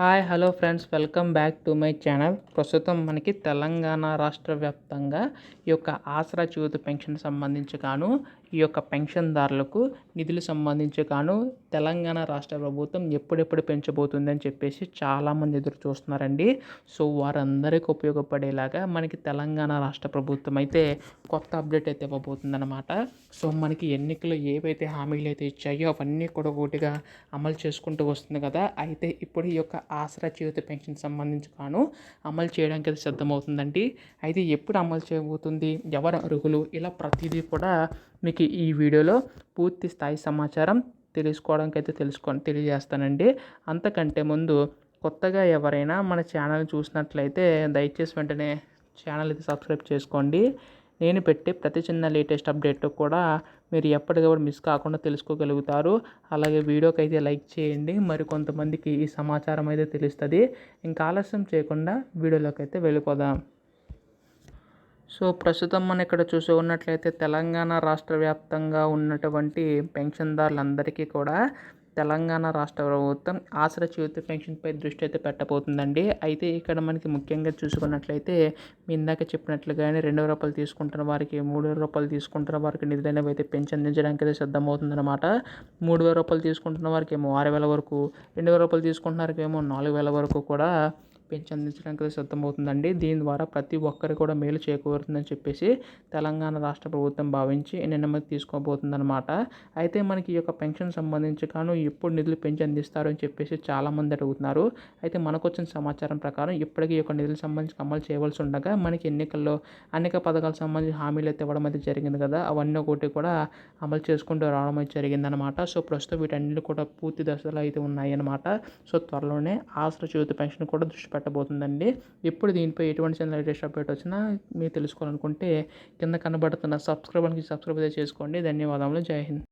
Hi hello friends. Welcome back to my channel. ప్రస్తుతం మనకి తెలంగాణ రాష్ట్ర వ్యాప్తంగా ఈ యొక్క ఆసరా జ్యోతి పెన్షన్ సంబంధించి గాను ఈ యొక్క పెన్షన్దారులకు నిధులు సంబంధించి గాను తెలంగాణ రాష్ట్ర ప్రభుత్వం ఎప్పుడెప్పుడు పెంచబోతుందని చెప్పేసి చాలామంది ఎదురు చూస్తున్నారండి. సో వారందరికీ ఉపయోగపడేలాగా మనకి తెలంగాణ రాష్ట్ర ప్రభుత్వం అయితే కొత్త అప్డేట్ అయితే ఇవ్వబోతుందన్నమాట. సో మనకి ఎన్నికలు ఏవైతే హామీలు అయితే ఇచ్చాయో అవన్నీ కూడా ఒకటిగా అమలు చేసుకుంటూ వస్తుంది కదా. అయితే ఇప్పుడు ఈ యొక్క ఆసరా జీవిత పెన్షన్ సంబంధించి కాను అమలు చేయడానికి అది సిద్ధమవుతుందండి. అయితే ఎప్పుడు అమలు చేయబోతుంది? ఎవరు అర్హులు? ఇలా ప్రతిదీ కూడా మీకు ఈ వీడియోలో పూర్తి స్థాయి సమాచారం తెలుసుకోవడానికి అయితే తెలుసుకోండి తెలియజేస్తానండి. అంతకంటే ముందు కొత్తగా ఎవరైనా మన ఛానల్ చూసినట్లయితే దయచేసి వెంటనే ఛానల్ అయితే సబ్స్క్రైబ్ చేసుకోండి. నేను పెట్టే ప్రతి చిన్న లేటెస్ట్ అప్డేట్ కూడా మీరు ఎప్పటికప్పుడు మిస్ కాకుండా తెలుసుకోగలుగుతారు. అలాగే వీడియోకి అయితే లైక్ చేయండి. మరి కొంతమందికి ఈ సమాచారం అయితే తెలుస్తుంది. ఇంకా ఆలస్యం చేయకుండా వీడియోలోకి అయితే వెళ్ళిపోదాం. సో ప్రస్తుతం మనం ఇక్కడ చూసి ఉన్నట్లయితే తెలంగాణ రాష్ట్ర వ్యాప్తంగా ఉన్నటువంటి పెన్షన్దారులందరికీ కూడా తెలంగాణ రాష్ట్ర ప్రభుత్వం ఆసరా చేతి పెన్షన్పై దృష్టి అయితే పెట్టబోతుందండి. అయితే ఇక్కడ మనకి ముఖ్యంగా చూసుకున్నట్లయితే మీ ఇందాక చెప్పినట్లుగానే రెండు వేల రూపాయలు తీసుకుంటున్న వారికి మూడు వేల రూపాయలు తీసుకుంటున్న వారికి నిధులు అయితే పెన్షన్ అందించడానికి అయితే సిద్ధమవుతుందన్నమాట. మూడు వేల రూపాయలు తీసుకుంటున్న వారికి ఏమో ఆరు వేల వరకు రెండు వేల రూపాయలు తీసుకుంటున్న ఏమో నాలుగు వేల వరకు కూడా పెంచి అందించడానికి సిద్ధమవుతుందండి. దీని ద్వారా ప్రతి ఒక్కరికి కూడా మేలు చేకూరుతుందని చెప్పేసి తెలంగాణ రాష్ట్ర ప్రభుత్వం భావించి నిర్ణయం తీసుకోబోతుందన్నమాట. అయితే మనకి ఈ యొక్క పెన్షన్ సంబంధించి కాను ఎప్పుడు నిధులు పెంచి అందిస్తారు అని చెప్పేసి చాలామంది అడుగుతున్నారు. అయితే మనకు వచ్చిన సమాచారం ప్రకారం ఇప్పటికీ ఈ యొక్క నిధులకు సంబంధించి అమలు చేయవలసి ఉండగా మనకి ఎన్నికల్లో అనేక పథకాలకు సంబంధించి హామీలు అయితే ఇవ్వడం అయితే జరిగింది కదా. అవన్నీ ఒకటి కూడా అమలు చేసుకుంటూ రావడం అయితే జరిగిందనమాట సో ప్రస్తుతం వీటన్నిటి కూడా పూర్తి దశలో అయితే ఉన్నాయన్నమాట. సో త్వరలోనే ఆశ్ర జ్యోతి పెన్షన్ కూడా దృష్టి పెట్టబోతుందండి. ఇప్పుడు దీనిపై ఎటువంటి చిన్న లేటెస్ట్ అప్డేట్ వచ్చినా మీరు తెలుసుకోవాలనుకుంటే కింద కనబడుతున్న సబ్స్క్రైబర్కి సబ్స్క్రైబ్ చేసుకోండి. ధన్యవాదములు. జై హింద్.